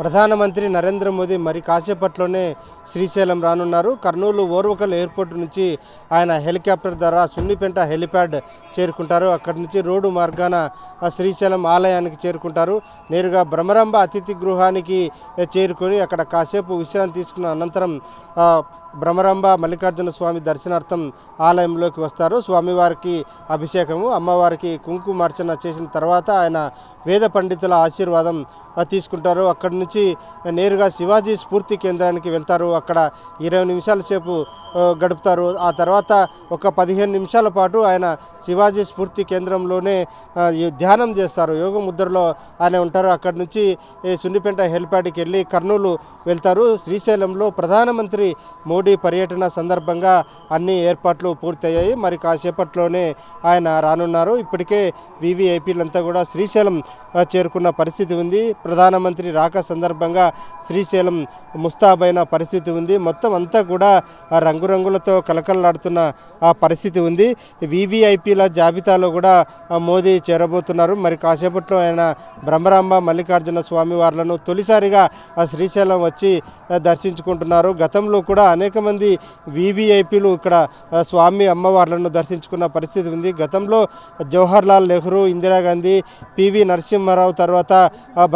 ప్రధానమంత్రి నరేంద్ర మోదీ మరి కాసేపట్లోనే శ్రీశైలం రానున్నారు. కర్నూలు ఓర్వకల్ ఎయిర్పోర్ట్ నుంచి ఆయన హెలికాప్టర్ ద్వారా సున్నిపెంట హెలిప్యాడ్ చేరుకుంటారు. అక్కడి నుంచి రోడ్డు మార్గాన శ్రీశైలం ఆలయానికి చేరుకుంటారు. నేరుగా భ్రమరాంబ అతిథి గృహానికి చేరుకొని అక్కడ కాసేపు విశ్రాంతి తీసుకున్న అనంతరం భ్రమరంభ మల్లికార్జున స్వామి దర్శనార్థం ఆలయంలోకి వస్తారు. స్వామివారికి అభిషేకము అమ్మవారికి కుంకుమార్చన చేసిన తర్వాత ఆయన వేద పండితుల ఆశీర్వాదం తీసుకుంటారు. అక్కడి నుంచి నేరుగా శివాజీ స్ఫూర్తి కేంద్రానికి వెళ్తారు. అక్కడ ఇరవై నిమిషాల సేపు గడుపుతారు. ఆ తర్వాత ఒక పదిహేను నిమిషాల పాటు ఆయన శివాజీ స్ఫూర్తి కేంద్రంలోనే ధ్యానం చేస్తారు. యోగ ముద్రలో ఆయన ఉంటారు. అక్కడి నుంచి సున్నిపేట సున్నిపెంట హెలిప్యాడ్కి వెళ్ళి కర్నూలు వెళ్తారు. శ్రీశైలంలో ప్రధానమంత్రి మోడీ పర్యటన సందర్భంగా అన్ని ఏర్పాట్లు పూర్తయ్యాయి. మరి కాసేపట్లోనే ఆయన రానున్నారు. ఇప్పటికే వివిఐపీలంతా కూడా శ్రీశైలం చేరుకున్న పరిస్థితి ఉంది. ప్రధానమంత్రి రాక సందర్భంగా శ్రీశైలం ముస్తాబైన పరిస్థితి ఉంది. మొత్తం అంతా కూడా రంగురంగులతో కలకలలాడుతున్న ఆ పరిస్థితి ఉంది. వివిఐపీల జాబితాలో కూడా మోదీ చేరబోతున్నారు. మరి కాసేపట్లో ఆయన బ్రహ్మరాంబ మల్లికార్జున స్వామి వార్లను తొలిసారిగా శ్రీశైలం వచ్చి దర్శించుకుంటున్నారు. గతంలో కూడా అనేక మంది వీవీఐపీలు ఇక్కడ స్వామి అమ్మవార్లను దర్శించుకున్న పరిస్థితి ఉంది. గతంలో జవహర్ లాల్ నెహ్రూ ఇందిరాగాంధీ పివి నరసింహారావు తర్వాత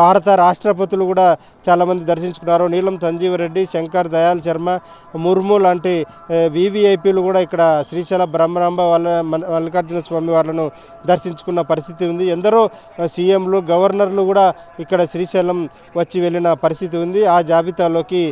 భారత రాష్ట్రపతులు కూడా చాలామంది దర్శించుకున్నారు. నీలం సంజీవ్ రెడ్డి శంకర్ దయాల్ శర్మ ముర్ము లాంటి వివిఐపీలు కూడా ఇక్కడ శ్రీశైల బ్రహ్మరాంబ వాళ్ళ మల్లికార్జున స్వామి వాళ్ళను దర్శించుకున్న పరిస్థితి ఉంది. ఎందరో సీఎంలు గవర్నర్లు కూడా ఇక్కడ శ్రీశైలం వచ్చి వెళ్ళిన పరిస్థితి ఉంది. ఆ జాబితాలోకి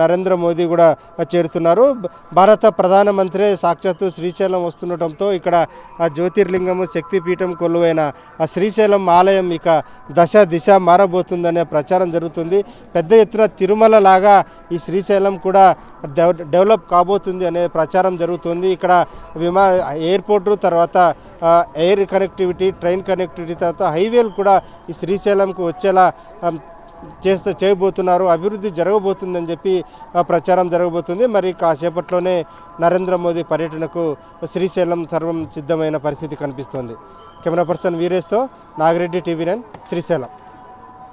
నరేంద్ర మోదీ కూడా చేరుతున్నారు. భారత ప్రధానమంత్రి సాక్షాత్తు శ్రీశైలం వస్తుండటంతో ఇక్కడ ఆ జ్యోతిర్లింగము శక్తిపీఠం కొలువైన ఆ శ్రీశైలం ఆలయం ఇక దశ దిశ మారబోతుందనే ప్రచారం జరుగుతుంది. పెద్ద ఎత్తున తిరుమల లాగా ఈ శ్రీశైలం కూడా డెవ- డెవలప్ కాబోతుంది అనే ప్రచారం జరుగుతుంది. ఇక్కడ విమా ఎయిర్పోర్టు తర్వాత ఎయిర్ కనెక్టివిటీ ట్రైన్ కనెక్టివిటీ తర్వాత హైవేలు కూడా ఈ శ్రీశైలంకు వచ్చేలా చేస్తే చేయబోతున్నారు అభివృద్ధి జరగబోతుందని చెప్పి ప్రచారం జరగబోతుంది. మరి కాసేపట్లోనే నరేంద్ర మోదీ పర్యటనకు శ్రీశైలం సర్వం సిద్ధమైన పరిస్థితి కనిపిస్తోంది. కెమెరా పర్సన్ వీరేష్తో నాగిరెడ్డి టీవీ నైన్ శ్రీశైలం.